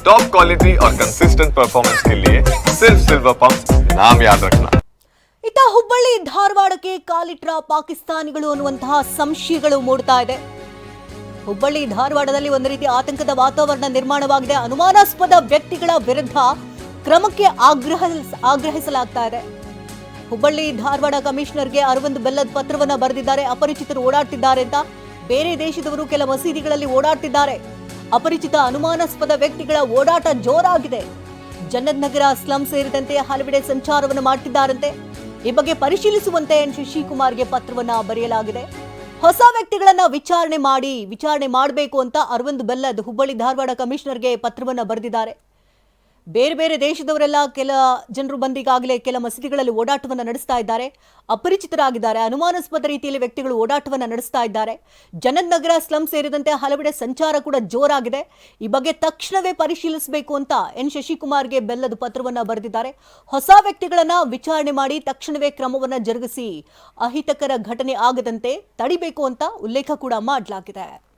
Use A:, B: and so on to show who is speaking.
A: Top quality और consistent performance के लिए सिर्फ सिल्वर पंप नाम याद रखना
B: ಇತ್ತ ಹುಬ್ಬಳ್ಳಿ ಧಾರವಾಡಕ್ಕೆ ಕಾಲಿಟ್ರ ಪಾಕಿಸ್ತಾನಿಗಳು ಅನ್ನುವಂತಹ ಸಂಶಯಗಳು ಮೂಡ್ತಾ ಇದೆ ಹುಬ್ಬಳ್ಳಿ ಧಾರವಾಡದಲ್ಲಿ ಒಂದು ರೀತಿ ಆತಂಕದ ವಾತಾವರಣ ನಿರ್ಮಾಣವಾಗಿದೆ ಅನುಮಾನಾಸ್ಪದ ವ್ಯಕ್ತಿಗಳ ವಿರುದ್ಧ ಕ್ರಮಕ್ಕೆ ಆಗ್ರಹ ಆಗ್ರಹಿಸಲಾಗ್ತಾ ಇದೆ ಹುಬ್ಬಳ್ಳಿ ಧಾರವಾಡ ಕಮಿಷನರ್ಗೆ ಅರವಿಂದ್ ಬೆಲ್ಲದ್ ಪತ್ರವನ್ನ ಬರೆದಿದ್ದಾರೆ ಅಪರಿಚಿತರು ಓಡಾಡ್ತಿದ್ದಾರೆ ಅಂತ ಬೇರೆ ದೇಶದವರು ಕೆಲ ಮಸೀದಿಗಳಲ್ಲಿ ಓಡಾಡ್ತಿದ್ದಾರೆ ಅಪರಿಚಿತ ಅನುಮಾನಾಸ್ಪದ ವ್ಯಕ್ತಿಗಳ ಓಡಾಟ ಜೋರಾಗಿದೆ. ಜನ್ನದ್ ನಗರ ಸ್ಲಂ ಸೇರಿದಂತೆ ಹಲವೆಡೆ ಸಂಚಾರವನ್ನು ಮಾಡ್ತಿದ್ದಾರಂತೆ. ಈ ಬಗ್ಗೆ ಪರಿಶೀಲಿಸುವಂತೆ ಎನ್ ಶಶಿಕುಮಾರ್ಗೆ ಪತ್ರವನ್ನ ಬರೆಯಲಾಗಿದೆ. ಹೊಸ ವ್ಯಕ್ತಿಗಳನ್ನ ವಿಚಾರಣೆ ಮಾಡಿ, ವಿಚಾರಣೆ ಮಾಡಬೇಕು ಅಂತ ಅರವಿಂದ್ ಬೆಲ್ಲದ್ ಹುಬ್ಬಳ್ಳಿ ಧಾರವಾಡ ಕಮಿಷನರ್ಗೆ ಪತ್ರವನ್ನ ಬರೆದಿದ್ದಾರೆ. ಬೇರೆ ಬೇರೆ ದೇಶದವರೆಲ್ಲ ಕೆಲ ಜನರು ಬಂದಿಗಾಗಲೇ ಕೆಲ ಮಸೀದಿಗಳಲ್ಲಿ ಓಡಾಟವನ್ನು ನಡೆಸ್ತಾ ಇದ್ದಾರೆ. ಅಪರಿಚಿತರಾಗಿದ್ದಾರೆ. ಅನುಮಾನಾಸ್ಪದ ರೀತಿಯಲ್ಲಿ ವ್ಯಕ್ತಿಗಳು ಓಡಾಟವನ್ನು ನಡೆಸ್ತಾ ಇದ್ದಾರೆ. ಜನದ್ ನಗರ ಸ್ಲಂ ಸೇರಿದಂತೆ ಹಲವೆಡೆ ಸಂಚಾರ ಕೂಡ ಜೋರಾಗಿದೆ. ಈ ಬಗ್ಗೆ ತಕ್ಷಣವೇ ಪರಿಶೀಲಿಸಬೇಕು ಅಂತ ಎನ್ ಶಶಿಕುಮಾರ್ಗೆ ಬೆಲ್ಲದ ಪತ್ರವನ್ನ ಬರೆದಿದ್ದಾರೆ. ಹೊಸ ವ್ಯಕ್ತಿಗಳನ್ನ ವಿಚಾರಣೆ ಮಾಡಿ ತಕ್ಷಣವೇ ಕ್ರಮವನ್ನ ಜರುಗಿಸಿ ಅಹಿತಕರ ಘಟನೆ ಆಗದಂತೆ ತಡಿಬೇಕು ಅಂತ ಉಲ್ಲೇಖ ಕೂಡ ಮಾಡಲಾಗಿದೆ.